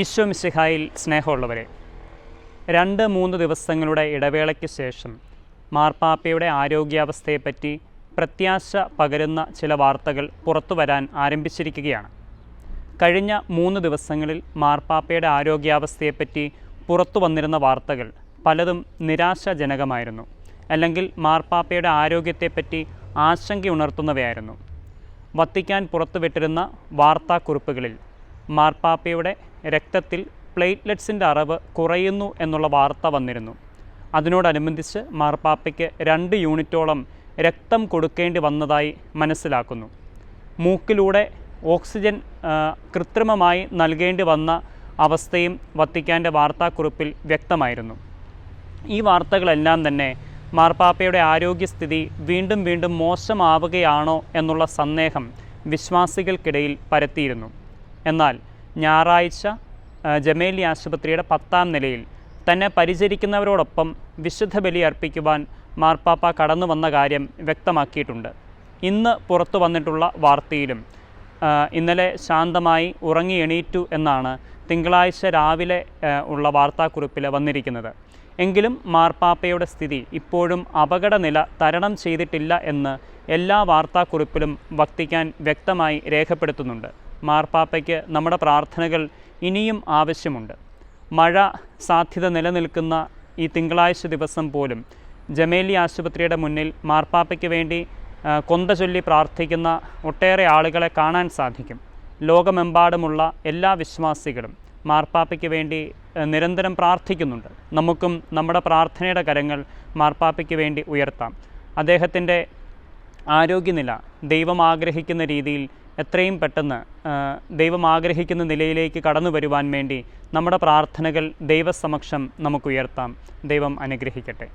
ഈശോ മിശിഹായിൽ സ്നേഹമുള്ളവരെ രണ്ട് മൂന്ന് ദിവസങ്ങളുടെ ഇടവേളയ്ക്ക് ശേഷം മാർപ്പാപ്പയുടെ ആരോഗ്യാവസ്ഥയെപ്പറ്റി പ്രത്യാശ പകരുന്ന ചില വാർത്തകൾ പുറത്തു വരാൻ ആരംഭിച്ചിരിക്കുകയാണ്. കഴിഞ്ഞ മൂന്ന് ദിവസങ്ങളിൽ മാർപ്പാപ്പയുടെ ആരോഗ്യാവസ്ഥയെപ്പറ്റി പുറത്തു വന്നിരുന്ന വാർത്തകൾ പലതും നിരാശാജനകമായിരുന്നു അല്ലെങ്കിൽ മാർപ്പാപ്പയുടെ ആരോഗ്യത്തെപ്പറ്റി ആശങ്കയുണർത്തുന്നവയായിരുന്നു വത്തിക്കാൻ പുറത്തുവിട്ടിരുന്ന വാർത്താക്കുറിപ്പുകളിൽ മാർപ്പാപ്പയുടെ രക്തത്തിൽ പ്ലേറ്റ്ലെറ്റ്സിന്റെ അറിവ് കുറയുന്നു എന്നുള്ള വാർത്ത വന്നിരുന്നു. അതിനോടനുബന്ധിച്ച് മാർപ്പാപ്പയ്ക്ക് രണ്ട് യൂണിറ്റോളം രക്തം കൊടുക്കേണ്ടി വന്നതായി മനസ്സിലാക്കുന്നു. മൂക്കിലൂടെ ഓക്സിജൻ കൃത്രിമമായി നൽകേണ്ടി വന്ന അവസ്ഥയും വത്തിക്കാന്റെ വാർത്താക്കുറിപ്പിൽ വ്യക്തമായിരുന്നു. ഈ വാർത്തകളെല്ലാം തന്നെ മാർപ്പാപ്പയുടെ ആരോഗ്യസ്ഥിതി വീണ്ടും വീണ്ടും മോശമാവുകയാണോ എന്നുള്ള സന്ദേഹം വിശ്വാസികൾക്കിടയിൽ പരത്തിയിരുന്നു. എന്നാൽ ഞായറാഴ്ച ജമേലി ആശുപത്രിയുടെ പത്താം നിലയിൽ തന്നെ പരിചരിക്കുന്നവരോടൊപ്പം വിശുദ്ധ ബലി അർപ്പിക്കുവാൻ മാർപ്പാപ്പ കടന്നു വന്ന കാര്യം വ്യക്തമാക്കിയിട്ടുണ്ട്. ഇന്ന് പുറത്തു വന്നിട്ടുള്ള വാർത്തയിലും ഇന്നലെ ശാന്തമായി ഉറങ്ങി എണീറ്റു എന്നാണ് തിങ്കളാഴ്ച രാവിലെ ഉള്ള വാർത്താക്കുറിപ്പിൽ വന്നിരിക്കുന്നത്. എങ്കിലും മാർപ്പാപ്പയുടെ സ്ഥിതി ഇപ്പോഴും അപകടനില തരണം ചെയ്തിട്ടില്ല എന്ന് എല്ലാ വാർത്താക്കുറിപ്പിലും വത്തിക്കാൻ വ്യക്തമായി രേഖപ്പെടുത്തുന്നുണ്ട്. മാർപ്പാപ്പയ്ക്ക് നമ്മുടെ പ്രാർത്ഥനകൾ ഇനിയും ആവശ്യമുണ്ട്. മഴ സാധ്യത നിലനിൽക്കുന്ന ഈ തിങ്കളാഴ്ച ദിവസം പോലും ജമേലി ആശുപത്രിയുടെ മുന്നിൽ മാർപ്പാപ്പയ്ക്ക് വേണ്ടി കൊന്ത ചൊല്ലി പ്രാർത്ഥിക്കുന്ന ഒട്ടേറെ ആളുകളെ കാണാൻ സാധിക്കും. ലോകമെമ്പാടുമുള്ള എല്ലാ വിശ്വാസികളും മാർപ്പാപ്പയ്ക്ക് വേണ്ടി നിരന്തരം പ്രാർത്ഥിക്കുന്നുണ്ട്. നമുക്കും നമ്മുടെ പ്രാർത്ഥനയുടെ കരങ്ങൾ മാർപ്പാപ്പയ്ക്ക് വേണ്ടി ഉയർത്താം. അദ്ദേഹത്തിന്റെ ആരോഗ്യനില ദൈവം ആഗ്രഹിക്കുന്ന രീതിയിൽ എത്രയും പെട്ടെന്ന് ദൈവം ആഗ്രഹിക്കുന്ന നിലയിലേക്ക് കടന്നു വരുവാൻ വേണ്ടി നമ്മുടെ പ്രാർത്ഥനകൾ ദൈവസമക്ഷം നമുക്കുയർത്താം. ദൈവം അനുഗ്രഹിക്കട്ടെ.